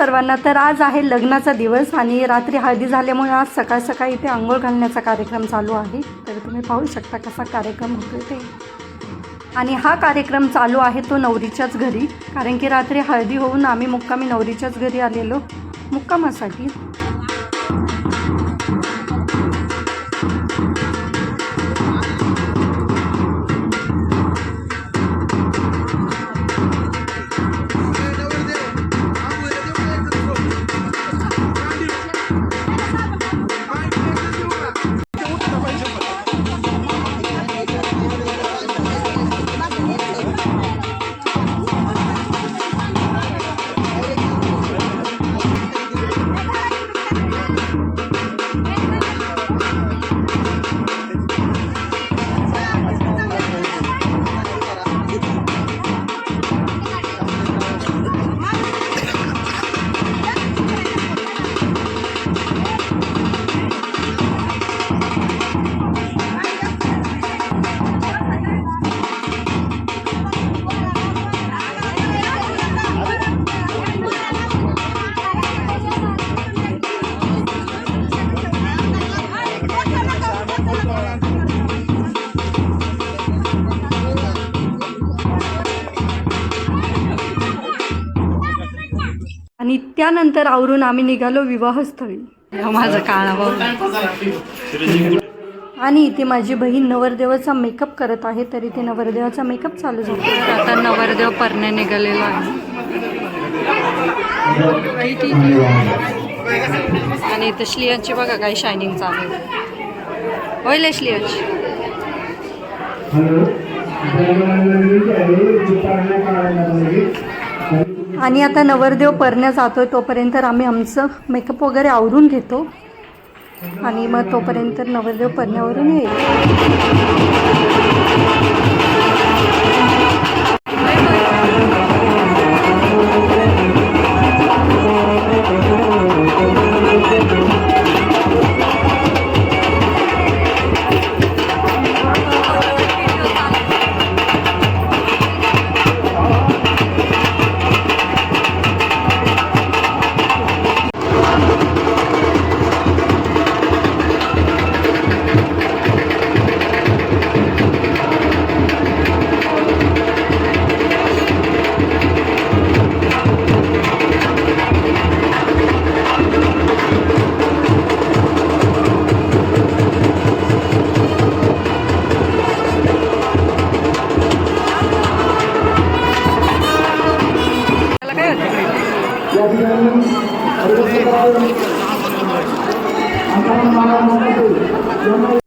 सर्वांना. तर आज आहे लग्नाचा दिवस आणि रात्री हळदी झाल्यामुळे आज सकाळ सकाळी इथे आंघोळ घालण्याचा कार्यक्रम चालू आहे. तर तुम्ही पाहू शकता कसा कार्यक्रम होतो ते. आणि हा कार्यक्रम चालू आहे तो नवरीच्याच घरी कारण की रात्री हळदी होऊन आम्ही मुक्कामी नवरीच्याच घरी आलेलो. मुक्कामासाठी. त्यानंतर आवरून आम्ही निघालो विवाहस्थळी. हा माझा काळा भाऊ. आणि इथे माझी बहीण नवरदेवाचा मेकअप करत आहे तर इथे नवरदेवाचा मेकअप चालू झाला. आता नवरदेव परण्या निघालेला आहे. आणि इथे श्लियांची बघा काही शायनिंग चालू आहे. होईल श्लियांची. आणि आता नवरदेव परण्या जातोय तोपर्यंत आम्ही आमचं मेकअप वगैरे आवरून घेतो. आणि मग तोपर्यंत नवरदेव परण्यावरून येईल. আমার মারা মনে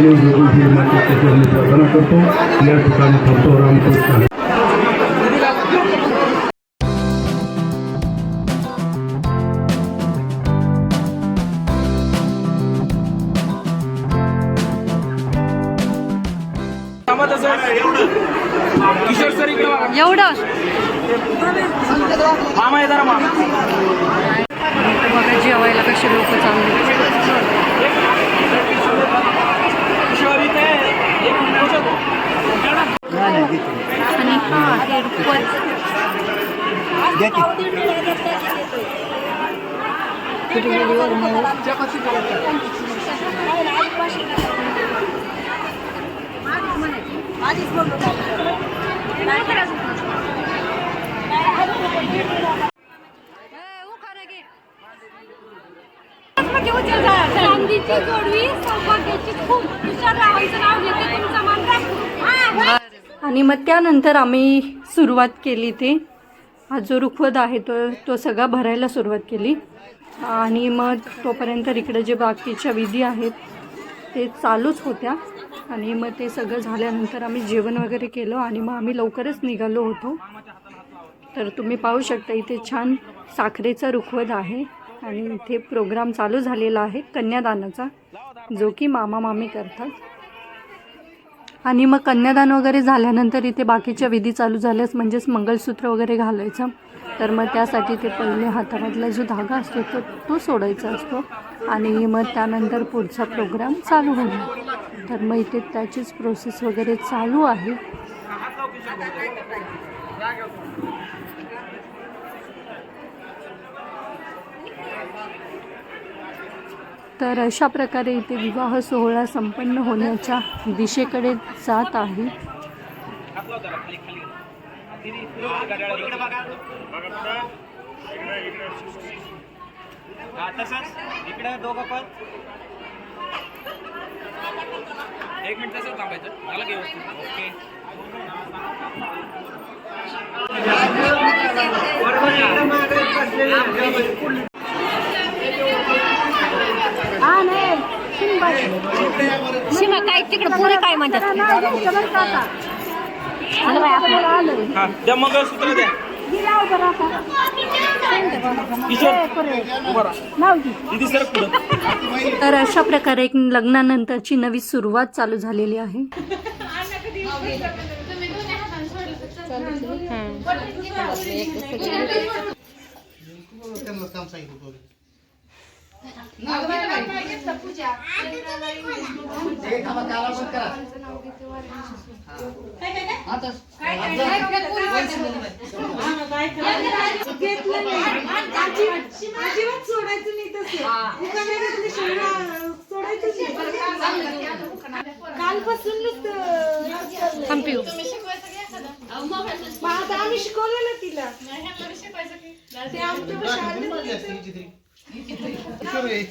विनो प्रार्थना करतो या ठिकाणी थांबतो रामकृष्ण किशोर सर इकडे बघा. एवढं मामा आहे जरा मामा बघा जेवायला कसे लोक इथे एक मिनिट आणि मग? जोडवी सौभाग्याची खूप तुषार रावांचं नाव घेते तुमचा मान आणि मग त्यानंतर आम्ही सुरुवात केली ते. हा जो रुखवत आहे तो तो सगळा भरायला सुरुवात केली. आणि मग तोपर्यंत इकडे जे बाकीच्या विधी आहेत ते चालूच होत्या. आणि मग ते सगळं झाल्यानंतर आम्ही जेवण वगैरे केलं आणि मग आम्ही लवकरच निघालो होतो. तर तुम्ही पाहू शकता इथे छान साखरेचा रुखवत आहे. आणि इथे प्रोग्राम चालू झालेला आहे कन्यादानाचा जो की मामा मामी करतात. आणि मग कन्यादान वगैरे झाल्यानंतर इथे बाकीच्या विधी चालू झाल्यास म्हणजेच मंगलसूत्र वगैरे घालायचं. तर मग त्यासाठी ते पहिले हातामधला जो धागा असतो तो तो सोडायचा असतो. आणि मग त्यानंतर पुढचा प्रोग्राम चालू होईल तर मग इथे त्याचीच प्रोसेस वगैरे चालू आहे. तर अशा प्रकारे इथे विवाह सोहळा संपन्न होण्याच्या दिशेकडे जात आहे. एक मिनिट तसंच थांबायचं. मला घे ओके सीमा काय तिकडे पुरे काय म्हणतात? हा मंगळसूत्र द्या. तर अशा प्रकारे एक लग्नानंतरची नवी सुरुवात चालू झालेली आहे. अजिबात सोडायचं नाही तसं. दुकानातली शिळा सोडायचं नाही. कालपासून आता आम्ही शिकवलं ना तिला ते आमच्या शाळेत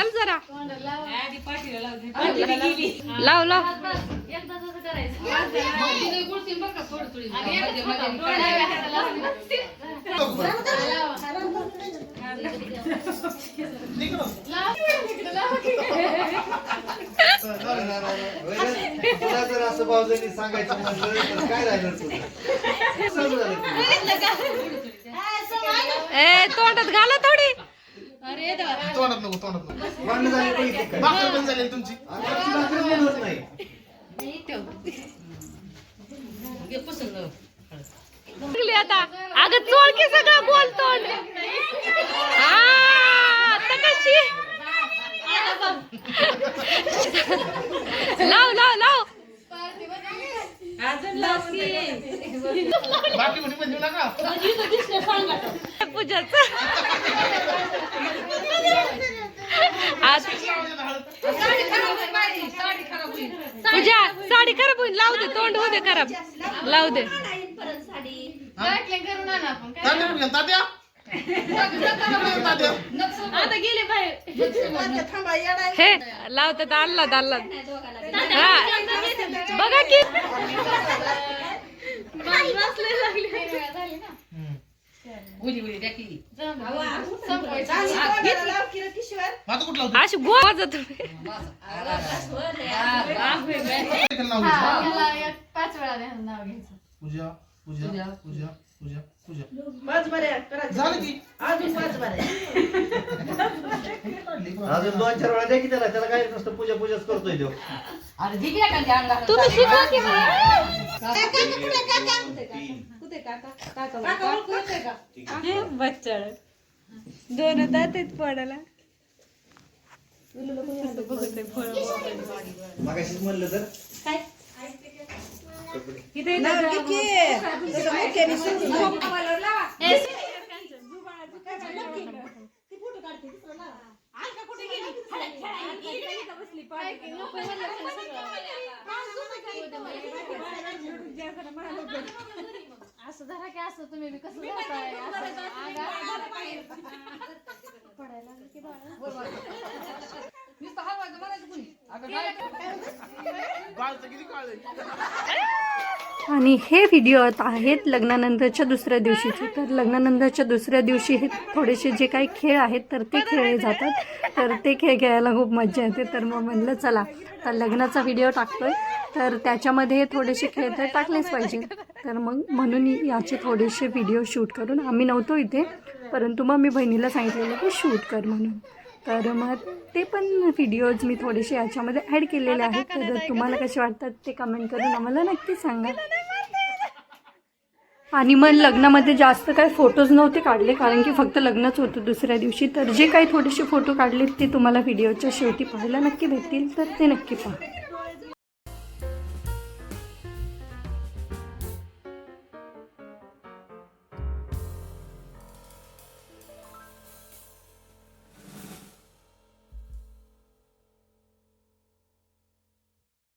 घाल जरा लाव लाव असं भाऊजांनी सांगायचं काय राहिलं. ए तोंडात घाला तोंडात नको तोंडात नको. भांडणं झाली पहिली काय? भाकरी पण झाली तुमची. आमची भाकरी पण होत नाही लागली आता. अगं चोळ की सगळं बोलतो. हा आता कशी? लाव लाव लाव. बाकी म्हणे पण देऊ नका. पूजाच. आज पूजा साडी खराब होईल. लावू दे तोंड होऊ दे खराब. लावू दे. गेला? हे लावतात आल्लाद आल्लाद हा बघा की माझं कुठं लावतो? अशी गोवाज तुम्ही इकडे लावतो. पाच वेळा नाव घ्यायचं. पूजा पूजा पूजा. पूजा पूजा झालं की? अजून दोन चार वेळा द्या की त्याला. त्याला काय नुसतं पूजा पूजाच करतोय तो. तुम्ही शिकवा की ओळखते काका काका काका ओळखू येते का हे बच्चळ दोन दातेत पडला असं बघत आहे फळ मागाशीच म्हणलं तर काय इथे बसली असं धरा की असं तुम्ही बी कसं धरताय? असं पडायला लागलं की बाळा. म्हणायचं कुणी. अगं आणि हे व्हिडिओ आता आहेत लग्नानंतरच्या दुसऱ्या दिवशीचे. तर लग्नानंतरच्या दुसऱ्या दिवशी हे थोडेसे जे काही खेळ आहेत तर ते खेळले जातात. तर ते खेळ खेळायला खूप मजा येते. तर मग म्हणलं चला तर लग्नाचा व्हिडिओ टाकतोय. तर त्याच्यामध्ये थोडेसे खेळ तर टाकलेच पाहिजे. तर मग म्हणून याचे थोडेसे व्हिडिओ शूट करून आम्ही नव्हतो इथे परंतु मग मी बहिणीला सांगितलेलं की शूट कर म्हणून. तर मग ते पण व्हिडिओज मी थोडेसे याच्यामध्ये ॲड केलेले आहेत. तर तुम्हाला कसे वाटतात ते कमेंट करून आम्हाला नक्की सांगा. आणि मग लग्नामध्ये जास्त काही फोटोज नव्हते काढले कारण की फक्त लग्नच होतं दुसऱ्या दिवशी. तर जे काही थोडेसे फोटो काढले ते तुम्हाला व्हिडिओच्या शेवटी पाहायला नक्की भेटतील तर ते नक्की पहा.